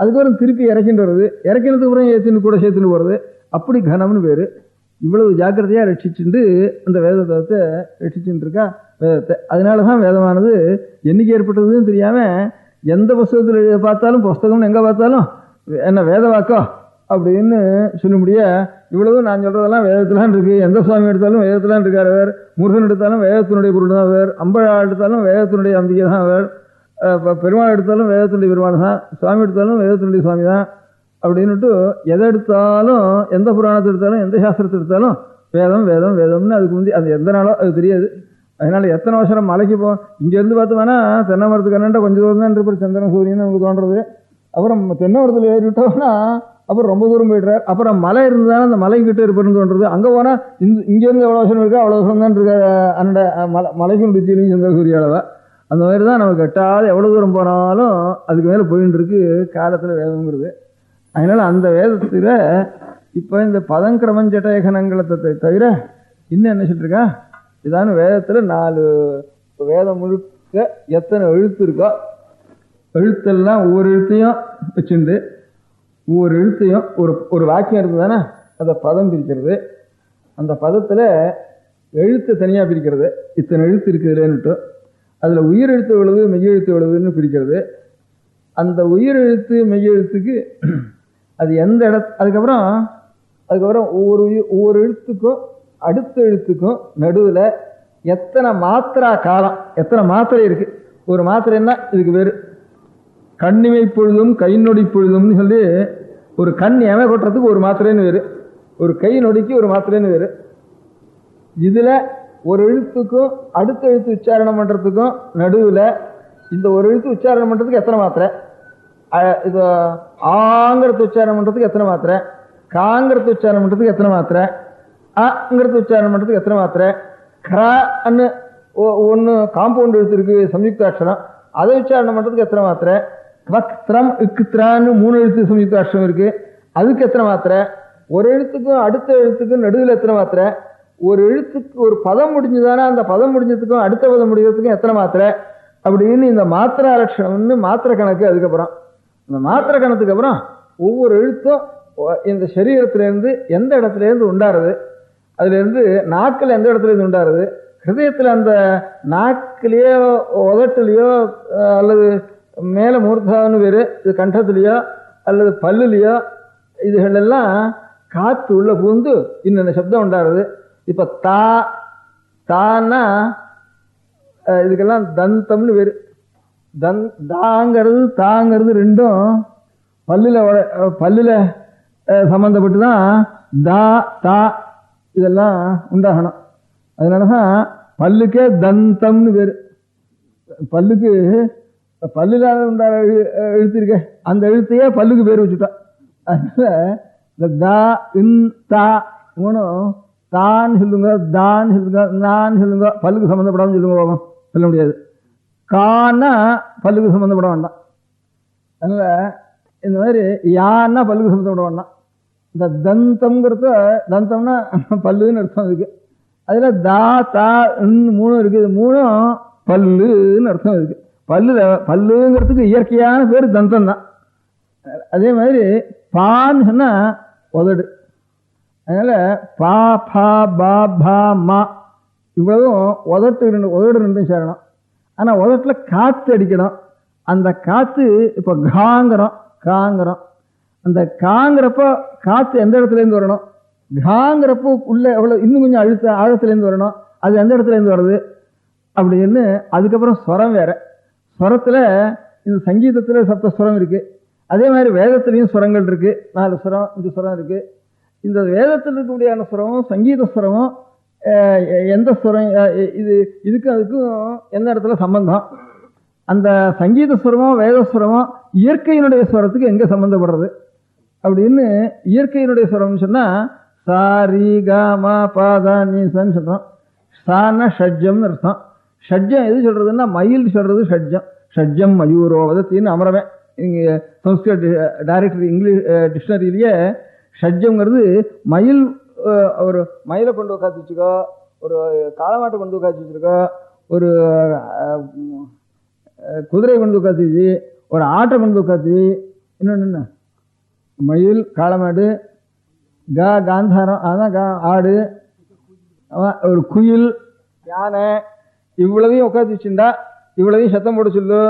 அதுக்கப்புறம் திருப்பி இறக்கிண்டு வருது இறக்கினதுக்கு அப்புறம் ஏத்தின்னு கூட சேர்த்துன்னு போகிறது அப்படி கனம்னு பேர். இவ்வளவு ஜாக்கிரதையாக ரட்சிச்சுண்டு அந்த வேதத்தை ரட்சிச்சுட்டு இருக்கா வேதத்தை. அதனால தான் வேதமானது என்னைக்கு ஏற்பட்டதுன்னு தெரியாமல் எந்த புஸ்தகத்தில் பார்த்தாலும் புஸ்தகம்னு எங்கே பார்த்தாலும் என்ன வேத வாக்கோ அப்படின்னு சொல்ல முடிய இவ்வளவு நான் சொல்கிறதெல்லாம் வேதத்திலாம் இருக்குது எந்த சுவாமி எடுத்தாலும் வேதத்திலாம் இருக்கார் அவர். முருகன் எடுத்தாலும் வேதத்தினுடைய பொருள் தான் அவர். அம்பழா எடுத்தாலும் வேதத்தினுடைய அம்பிகை தான் அவர் பெருமாள் எடுத்தாலும் வேதத்தினுடைய பெருமாள் தான் சுவாமி எடுத்தாலும் வேதத்தினுடைய சுவாமி தான் அப்படின்னுட்டு எதை எடுத்தாலும் எந்த புராணத்தை எடுத்தாலும் எந்த சாஸ்திரத்தை எடுத்தாலும் வேதம் வேதம் வேதம்னு அதுக்கு முந்தி அது எந்த நாளோ அது தெரியாது. அதனால் எத்தனை வருஷம் மலைக்கு போ இங்கேருந்து பார்த்தோம்னா தென்னை மரத்துக்கு என்னண்டா கொஞ்சம் தூரம் தான் இருப்பார் சந்திரன் சூரியன் நமக்கு தோன்றது. அப்புறம் தென்னை மரத்தில் ஏறிவிட்டோம்னா அப்புறம் ரொம்ப தூரம் போயிடுறார். அப்புறம் மலை இருந்தாலும் அந்த மலை கிட்ட இருப்பாருன்னு தோன்றது. அங்கே போனால் இந்த இங்கேருந்து எவ்வளோ வருஷம் இருக்கா அவ்வளோ வருஷம் தான் இருக்க அன்னட மலை மலைக்கும் ருச்சியிலையும் சந்திர சூரிய அளவை. அந்த மாதிரி தான் நமக்கு எட்டாவது எவ்வளோ தூரம் போனாலும் அதுக்கு மேலே போயின்னு இருக்கு காலத்தில் வேதங்கிறது அதனால் அந்த வேதத்தில் இப்போ இந்த பதங்கிரமஞ்சட்டயகனங்களத்தை தவிர இன்னும் என்ன சொல்லிருக்கா? இதான வேதத்தில் நாலு வேதம் முழுக்க எத்தனை எழுத்து இருக்கோ எழுத்தெல்லாம் ஒவ்வொரு எழுத்தையும் வச்சுண்டு ஒவ்வொரு எழுத்தையும் ஒரு ஒரு வாக்கியம் இருக்குது தானே அதை பதம் பிரிக்கிறது. அந்த பதத்தில் எழுத்தை தனியாக பிரிக்கிறது. இத்தனை எழுத்து இருக்குதுலன்னுட்டு அதில் உயிர் எழுத்து எவ்வளவு மெய்யெழுத்து பிரிக்கிறது. அந்த உயிர் எழுத்து மெய்யெழுத்துக்கு அது எந்த இட அதுக்கப்புறம் அதுக்கப்புறம் ஒவ்வொரு ஒவ்வொரு எழுத்துக்கும் அடுத்த எழுத்துக்கும் நடுவில் எத்தனை மாத்திரா காலம் எத்தனை மாத்திரை இருக்குது ஒரு மாத்திரைன்னா இதுக்கு பேர் கண்ணிமை பொழுதும் கை நொடி பொழுதும்னு சொல்லி ஒரு கண் எமை கொட்டுறதுக்கு ஒரு மாத்திரைன்னு வேறு ஒரு கை நொடிக்கு ஒரு மாத்திரைன்னு வேறு இதில் ஒரு எழுத்துக்கும் அடுத்த எழுத்து உச்சாரணம் பண்ணுறதுக்கும் நடுவில் இந்த ஒரு எழுத்து உச்சாரணம் பண்ணுறதுக்கு எத்தனை மாத்திரை? இது ஆங்கிறது உச்சாரணம் பண்ணுறதுக்கு எத்தனை மாத்திரை? காங்கிறது உச்சாரணம் பண்ணுறதுக்கு எத்தனை மாத்திரை? அங்கிறது உச்சாரணம் பண்ணுறதுக்கு எத்தனை மாத்திரை? கிரான்னு ஒன்று காம்பவுண்ட் எழுத்து இருக்கு சம்யுக்த அக்ஷரம் அதை உச்சாரணம் பண்ணுறதுக்கு எத்தனை மாத்திரை? வக்திரம் இக்குத்ரான்னு மூணு எழுத்து சம்யுக்த அக்ஷரம் இருக்குது அதுக்கு எத்தனை மாத்திரை? ஒரு எழுத்துக்கும் அடுத்த எழுத்துக்கும் நடுவில் எத்தனை மாத்திரை? ஒரு எழுத்துக்கு ஒரு பதம் முடிஞ்சுதானே அந்த பதம் முடிஞ்சதுக்கும் அடுத்த பதம் முடிஞ்சதுக்கும் எத்தனை மாத்திரை? அப்படின்னு இந்த மாத்திரை லட்சணம்னு மாத்திரை கணக்கு அதுக்கப்புறம். இந்த மாத்திரை கணத்துக்கு அப்புறம் ஒவ்வொரு எழுத்தும் இந்த சரீரத்திலேருந்து எந்த இடத்துலேருந்து உண்டாருது? அதுலேருந்து நாக்கில் எந்த இடத்துலேருந்து உண்டாருது? ஹிருதயத்தில் அந்த நாக்கிலேயோ உதட்டுலையோ அல்லது மேலே மூர்த்தான்னு பேர் இது கண்டத்துலேயோ அல்லது பல்லுலேயோ இதுகளெல்லாம் காற்று உள்ளே பூந்து இன்னென்ன சப்தம் உண்டாருது. இப்போ தா தான்னா இதுக்கெல்லாம் தந்தம்னு பேர். தன் தாங்கிறது தாங்கிறது ரெண்டும் பல்லில் பல்லில் சம்மந்தப்பட்டு தான் தா தா இதெல்லாம் உண்டாகணும். அதனால தான் பல்லுக்கே தந்தம்னு பேர். பல்லுக்கு பல்லில் உண்டான எழு- எழுத்து இருக்கே அந்த எழுத்தையே பல்லுக்கு பேர் வச்சுட்டா. அதனால இந்த தா இன் தா மூணும் தான் சொல்லுங்க தான் சொல்லுங்க நான் சொல்லுங்க பல்லுக்கு சம்மந்தப்படாமல் சொல்லுங்க போகும் சொல்ல முடியாது. கான்னா பல்லுக்கு சம்மந்தப்பட வேண்டாம். அதனால் இந்த மாதிரி யான்னா பல்லுக்கு சம்மந்தப்பட வேண்டாம். இந்த தந்தம்ங்கிறத தந்தம்னா பல்லுன்னு அர்த்தம் அதுக்கு. அதில் தா தா மூணும் இருக்குது. மூணும் பல்லுன்னு அர்த்தம் இருக்குது பல்லு பல்லுங்கிறதுக்கு இயற்கையான பேர் தந்தம் தான். அதே மாதிரி பான்னு சொன்னால் உதடு. அதனால் பா பா பா பா மா இவ்வளவும் உதட்டு ரெண்டு உதடு ரெண்டும் சேரணும் ஆனால் உதட்டில் காற்று அடிக்கணும். அந்த காற்று இப்போ காங்கிறோம் காங்கிறோம். அந்த காங்கிறப்போ காற்று எந்த இடத்துலேருந்து வரணும்? காங்கிறப்போ உள்ளே எவ்வளோ இன்னும் கொஞ்சம் அழுத்த ஆழத்துலேருந்து வரணும். அது எந்த இடத்துலேருந்து வருது? அப்படின்னு அதுக்கப்புறம் ஸ்வரம் வேறு. ஸ்வரத்தில் இந்த சங்கீதத்தில் சப்த ஸ்வரம் இருக்குது அதே மாதிரி வேதத்துலேயும் ஸ்வரங்கள் இருக்குது நாலு ஸ்வரம் இந்த ஸ்வரம் இருக்குது இந்த வேதத்தில் இருக்கக்கூடியான ஸ்வரமும் சங்கீத ஸ்வரமும் எந்த ஸ்வரம் இது இதுக்கும் அதுக்கும் எந்த இடத்துல சம்பந்தம்? அந்த சங்கீத ஸ்வரமோ வேத ஸ்வரமோ இயற்கையினுடைய சுரத்துக்கு எங்கே சம்மந்தப்படுறது அப்படின்னு இயற்கையினுடைய சுரம்னு சொன்னால் சா ரி க ம ப சொல்கிறோம் சானா ஷட்ஜம்னு அர்த்தம். ஷட்ஜம் எது சொல்கிறதுன்னா மயில் சொல்கிறது ஷட்ஜம். ஷட்ஜம் மயூரோ வதத்தின்னு அமரவன் இங்கே சம்ஸ்கிருத் டைரக்டர் இங்கிலீஷ் டிக்ஷனரியிலேயே ஷட்ஜம்ங்கிறது மயில் ஒரு மயிலை கொண்டு உட்காந்து வச்சுக்கோ ஒரு காலமாட்டை கொண்டு உட்காந்து வச்சுருக்கோ ஒரு குதிரை கொண்டு உட்காந்து வச்சு ஒரு ஆட்டை கொண்டு உட்காந்து இன்னொன்று என்ன மயில் காளமாடு கா காந்தாரம் அதான் கா ஆடு ஒரு குயில் யானை இவ்வளவையும் உட்காந்து வச்சுருந்தா இவ்வளவையும் சத்தம் போட சொல்லு.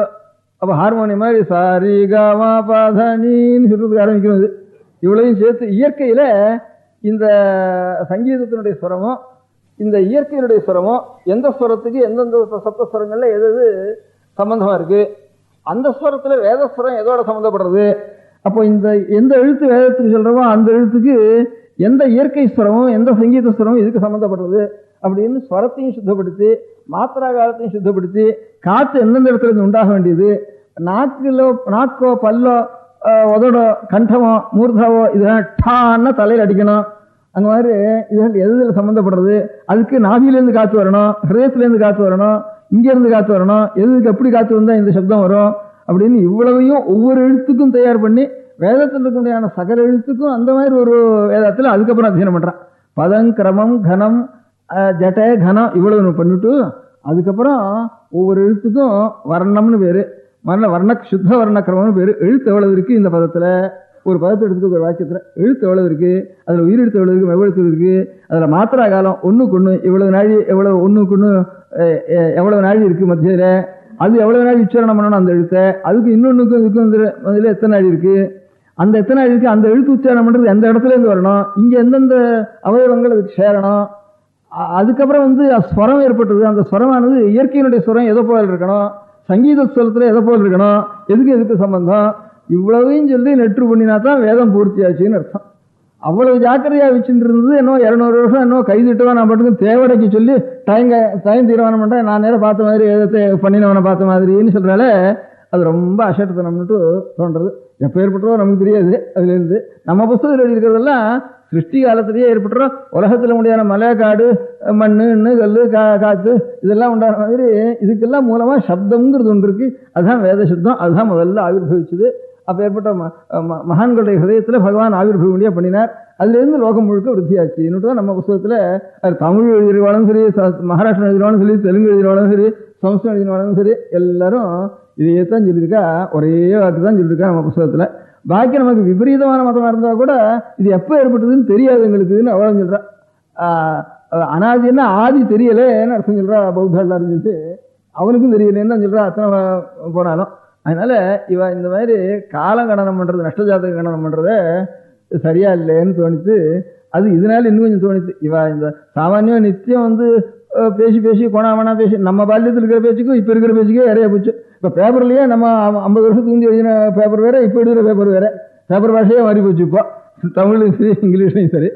அப்போ ஹார்மோனியம் மாதிரி சாரி காமா பாதானின்னு சொல்றதுக்கு ஆரம்பிக்கிறது. இவ்வளவையும் சேர்த்து இயற்கையில் இந்த சங்கீதத்தினுடைய ஸ்வரமும் இந்த இயற்கையினுடைய ஸ்வரமும் எந்த ஸ்வரத்துக்கு எந்தெந்த சப்த ஸ்வரங்களில் எது எது சம்பந்தமாக இருக்குது அந்த ஸ்வரத்தில் வேதஸ்வரம் எதோட சம்மந்தப்படுறது அப்போ இந்த எந்த எழுத்து வேதத்துக்கு சொல்கிறோமோ அந்த எழுத்துக்கு எந்த இயற்கை ஸ்வரமும் எந்த சங்கீத ஸ்வரமும் இதுக்கு சம்மந்தப்படுறது அப்படின்னு ஸ்வரத்தையும் சுத்தப்படுத்தி மாத்திரா காலத்தையும் சுத்தப்படுத்தி காற்று எந்தெந்த இடத்துல இருந்து உண்டாக வேண்டியது? நாக்கிலோ நாக்கோ பல்லோ உதடோ கண்டமோ மூர்தாவோ இதெல்லாம் டான்னா தலையில் அடிக்கணும். அந்த மாதிரி இதெல்லாம் எதில் சம்மந்தப்படுறது அதுக்கு நாவிலேருந்து காற்று வரணும் ஹிரதயத்துலேருந்து காற்று வரணும் இங்கேருந்து காற்று வரணும் எதுக்கு எப்படி காற்று வந்தால் இந்த சப்தம் வரும்? அப்படின்னு இவ்வளவையும் ஒவ்வொரு எழுத்துக்கும் தயார் பண்ணி வேதத்தில் இருக்கக்கூடியான சகல எழுத்துக்கும் அந்த மாதிரி ஒரு வேதத்தில் அதுக்கப்புறம் அத்தியனம் பண்ணுறான் பதம் கிரமம் கனம் அஹ், கனம் இவ்வளவு பண்ணிவிட்டு அதுக்கப்புறம் ஒவ்வொரு எழுத்துக்கும் வர்ணம்னு பேர் வர்ண வர்ண சுத்த வர்ணக்கிரமம் பேர். எழுத்து எவ்வளவு இருக்குது இந்த பதத்தில்? ஒரு பதத்தை எடுத்துக்க ஒரு வாக்கியத்தில். எழுத்து எவ்வளவு இருக்குது அதில் உயிரெழுத்து எவ்வளவு இருக்குது மெவ்வெழுத்து இருக்குது அதில் மாத்திரா காலம் ஒன்றுக்கு ஒன்று இவ்வளவு நாழி எவ்வளவு ஒன்றுக்கு ஒன்று எவ்வளவு நாழி இருக்குது மத்தியில்? அது எவ்வளவு நாள் உச்சாரணம் பண்ணணும் அந்த எழுத்தை? அதுக்கு இன்னொன்றுக்கும் இதுக்கும் வந்து எத்தனை நாள் இருக்குது அந்த எத்தனை நாள் இருக்குது அந்த எழுத்து உச்சாரணம் பண்ணுறது எந்த இடத்துலேருந்து வரணும்? இங்கே எந்தெந்த அவயவங்கள் அதுக்கு சேரணும்? அதுக்கப்புறம் வந்து ஸ்வரம் ஏற்பட்டது. அந்த ஸ்வரமானது இயற்கையினுடைய ஸ்வரம் எதை போல் இருக்கணும். சங்கீத ஸ்தலத்தில் எதை போல் இருக்கணும் எதுக்கு எதுக்கு சம்பந்தம்? இவ்வளவையும் சொல்லி நெற்று பண்ணினா தான் வேதம் பூர்த்தியாச்சுன்னு அர்த்தம். அவ்வளவு ஜாக்கிரதையாக வச்சுட்டு இருந்தது இன்னும் இரநூறு வருஷம் இன்னும் கைதிட்டுவா நான் பாட்டுக்கு தேவடைக்கு சொல்லி டைம் டைம் தீர்மானம் பண்ணிட்டேன். நான் நேரம் பார்த்த மாதிரி வேதத்தை பண்ணினவனை பார்த்த மாதிரின்னு சொல்கிறால அது ரொம்ப அசட்டுத்தனம்னுட்டு தோன்றது எப்போ ஏற்பட்டோ நமக்கு தெரியாது. அதுலேருந்து நம்ம புஸ்தகத்தில் எழுதியிருக்கிறதெல்லாம் சிருஷ்டி காலத்திலேயே ஏற்பட்டுரும் உலகத்தில் முடியான மலை காடு மண் கல் கா காற்று இதெல்லாம் உண்டான மாதிரி இதுக்கெல்லாம் மூலமாக சப்தம்ங்கிறது ஒன்று இருக்குது அதுதான் வேத சுத்தம். அதுதான் முதல்ல ஆவிர்வவிச்சது. அப்போ ஏற்பட்ட ம ம- மகான்களுடைய ஹதயத்தில் பகவான் ஆவிர்வதியாக பண்ணினார். அதுலேருந்து லோகம் முழுக்க விருத்தியாச்சு. இன்னொரு தான் நம்ம புஸ்தகத்தில் தமிழ் எழுதிருவாலும் சரி ச- மகாராஷ்டிரம் எழுதினாலும் சரி தெலுங்கு எழுதினாலும் சரி சமஸ்கிருதம் எழுதினாலும் சரி எல்லாரும் இதையே தான் சொல்லியிருக்கா. ஒரே வாக்கு தான் சொல்லியிருக்கா நம்ம புஸ்தகத்தில். பாக்கி நமக்கு விபரீதமான மதமாக இருந்தால் கூட இது எப்போ ஏற்பட்டதுன்னு தெரியாது எங்களுக்குன்னு அவ்வளோ சொல்கிறா அனாதின்னா ஆதி தெரியலேன்னு அர்த்தம் சொல்கிறா பௌத்த எல்லாரும் சொல்லிட்டு. அவனுக்கும் தெரியலேன்னு தான் சொல்கிறா அத்தனை போனாலும். அதனால் இவ இந்த மாதிரி காலம் கணனம் பண்ணுறது நஷ்டஜாதக கணனம் பண்ணுறத சரியா இல்லைன்னு தோணித்து அது இதனால இன்னும் கொஞ்சம் தோணித்து. இவா இந்த சாமானியம் நித்தியம் வந்து பேசி பேசி கொணாமணா பேசி நம்ம பால்யத்தில் இருக்கிற பேச்சுக்கும் இப்போ இருக்கிற பேச்சுக்கே நிறைய போச்சு. இப்போ பேப்பர்லேயே நம்ம ஐம்பது வருஷத்துக்கு முந்தி எழுதின பேப்பர் வேறு இப்போ எழுதுகிற பேப்பர் வேறு. பேப்பர் பாஷையே மாறி போச்சு இப்போ. தமிழ்லையும் சரி இங்கிலீஷ்லையும் சரி.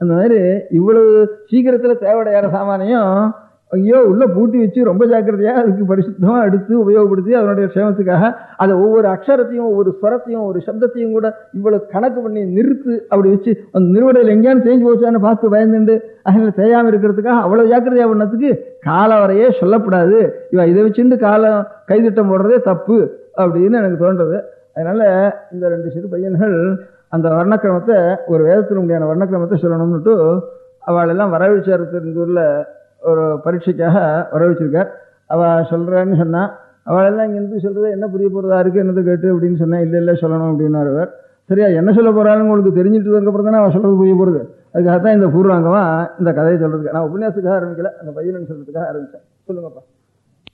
அந்த மாதிரி இவ்வளவு சீக்கிரத்தில் தேவையான சாமானையும் ஐயோ உள்ளே பூட்டி வச்சு ரொம்ப ஜாக்கிரதையாக அதுக்கு பரிசுத்தமாக எடுத்து உபயோகப்படுத்தி அதனுடைய க்ஷேமத்துக்காக அதை ஒவ்வொரு அக்ஷரத்தையும் ஒவ்வொரு ஸ்வரத்தையும் ஒரு சப்தத்தையும் கூட இவ்வளோ கணக்கு பண்ணி நிறுத்து அப்படி வச்சு அந்த நிறுவடையில் எங்கேயானு தேஞ்சு போச்சான்னு பார்த்து பயந்துண்டு அதில் தேயாமல் இருக்கிறதுக்காக அவ்வளோ ஜாக்கிரதையாக பண்ணதுக்கு காலவரையே சொல்லப்படாது. இவன் இதை வச்சுட்டு காலம் கைதிட்டம் போடுறதே தப்பு அப்படின்னு எனக்கு தோன்றது. அதனால இந்த ரெண்டு சிறு பையன்கள் அந்த வர்ணக்கிரமத்தை ஒரு வேதத்தில் முடியான வர்ணக்கிரமத்தை சொல்லணும்னுட்டு அவளெல்லாம் வரவழைச்சார் திருந்தூரில் ஒரு பரீட்சைக்காக வரவழைச்சிருக்கார். அவள் சொல்கிறான்னு சொன்னா அவளெல்லாம் இங்கேருந்து சொல்கிறது என்ன புரிய போகிறதா இருக்குது என்னது கேட்டு அப்படின்னு சொன்னேன் இல்லை இல்லை சொல்லணும் அப்படின்னாரு அவர். சரியா என்ன சொல்ல போகிறான்னு உங்களுக்கு தெரிஞ்சிட்டதுக்கப்புறம் தானே அவள் சொல்கிறது புரிய போகிறது அதுக்காக தான் இந்த பூர்வாங்கமாக இந்த கதையை சொல்கிறதுக்கு நான் உபன்யாசத்துக்காக ஆரம்பிக்கல அந்த பையனுக்கு சொல்கிறதுக்காக ஆரம்பித்தேன் சொல்லுங்கப்பா.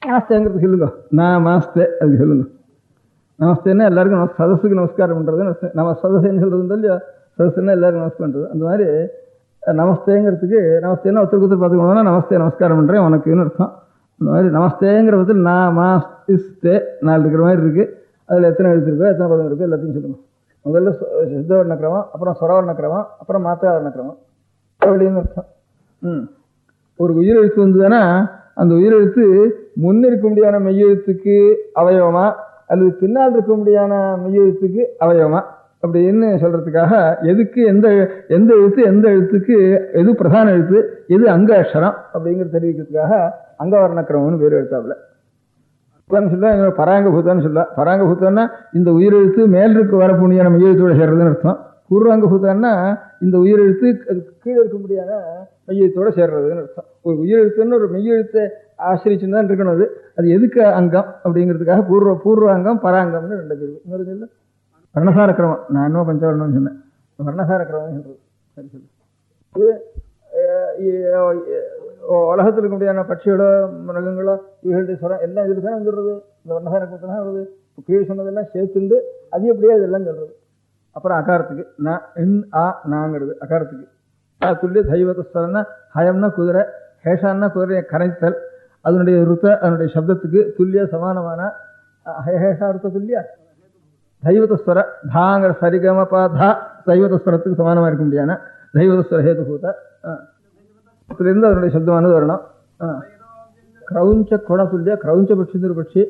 நமஸ்தேங்கிறது சொல்லுங்க. நான் நமஸ்தே அதுக்கு சொல்லுங்க. நமஸ்தேன்னா எல்லாருக்கும் நம்ம சதஸுக்கு நமஸ்காரம் பண்ணுறது நம்ம சதசேன்னு சொல்கிறது இல்லையா சதசுன்னா எல்லாருக்கும் நமஸ்காரம் பண்ணுறது அந்த மாதிரி நமஸ்தேங்கிறதுக்கு நமஸ்தேன்னா ஒருத்தருக்கு ஒருத்தர் பார்த்துக்கணும்னா நமஸ்தே நமஸ்காரம் பண்ணுறேன் உனக்குன்னு அர்த்தம். அந்த மாதிரி நமஸ்தேங்கிற பதத்தில் நான் மாஸ்தே நாலு இருக்கிற மாதிரி இருக்குது அதில் எத்தனை எழுத்துருக்கோ எத்தனை பதம் இருக்கோ எல்லாத்தையும் சொல்லுங்க. முதல்ல சு- சித்தவர்ண கிரமம் அப்புறம் சுரவர்ண கிரமம் அப்புறம் மாத்திராவர்ண கிரமம் அப்படின்னு அர்த்தம். ம். ஒரு உயிரெழுத்து வந்ததுன்னா அந்த உயிரெழுத்து முன்னிருக்க இருக்க முடியாத மெய்யெழுத்துக்கு அவயவமா அல்லது பின்னால் இருக்க முடியாத மெய்யெழுத்துக்கு அவயவமா? அப்படின்னு சொல்றதுக்காக எதுக்கு எந்த எந்த எழுத்து எந்த எழுத்துக்கு எது பிரதான எழுத்து எது அங்க அக்ஷரம் அப்படிங்கிறது தெரிவிக்கிறதுக்காக அங்கவர்ணக்கிரமம்னு பேர் எழுத்தாப்புல. சொல்ல பராங்க சொல்ல. பராங்கபூத்தம்னா இந்த உயிரெழுத்து மேல் வரக்கூடிய நம்ம மெய்யெழுத்தோட சேர்றதுன்னு அர்த்தம். பூர்வாங்க இந்த உயிரெழுத்து அதுக்கு கீழே இருக்க முடியாத மெய்யெழுத்தோட சேர்றதுன்னு அர்த்தம். ஒரு உயிரெழுத்துன்னு ஒரு மெய்யெழுத்தை ஆசிரிச்சு தான் இருக்கணும் அது. அது எதுக்கு அங்கம் அப்படிங்கிறதுக்காக பூர்வ பூர்வாங்கம் பராங்கம்னு ரெண்டு பேர். இன்னொரு சொல்லு வர்ணசார கிரமம் நான் இன்னும் பஞ்சவர்ணம்னு சொன்னேன். வர்ணசார கிரமம் சரி சொல்லு. இது உலகத்தில் இருக்க முடியாத பட்சிகளோ மிருகங்களோ இவர்களுடைய சுரம் எல்லாம் இதுக்கு தான் வந்துடுறது. இந்த வர்ணசார கூட்டம் தான் வருது. இப்போ கீழே சொன்னதெல்லாம் சேர்த்துண்டு அது எப்படியே இதெல்லாம் சொல்கிறது அப்புறம் அகாரத்துக்கு நான் இன் ஆ நாங்கிறது. அகாரத்துக்கு. ஆ, துல்லிய தெய்வத்தஸ்தலம்னா ஹயம்னா குதிரை ஹேஷான்னா குதிரையை கரைத்தல். அதனுடைய ருத்த அதனுடைய சப்தத்துக்கு துல்லிய சமானமான ஹேஷா ருத்த துல்லியா? தெய்வத்தஸ்வர தாங்கிற சரிகமபா தா தெய்வத்தஸ்வரத்துக்கு சமானமாக இருக்க முடியாது தெய்வதஸ்வர ஹேதுபூத இருந்து அதனுடைய சப்தமானது வரணும் ஆ. கிரௌஞ்ச சொல்லியா? கிரௌஞ்ச பட்சி பட்சி.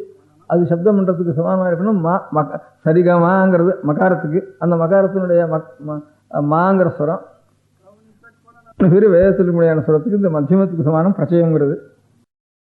அது சப்தம் பண்ணுறதுக்கு சமானமாக இருக்கணும். மா மக சரிகமாங்கிறது மகாரத்துக்கு. அந்த மகாரத்தினுடைய மக் மாங்கிற ஸ்வரம். பேர் வேதத்தில் முடியான ஸ்வரத்துக்கு இந்த மத்தியமத்துக்கு சமானம் பிரச்சயங்கிறது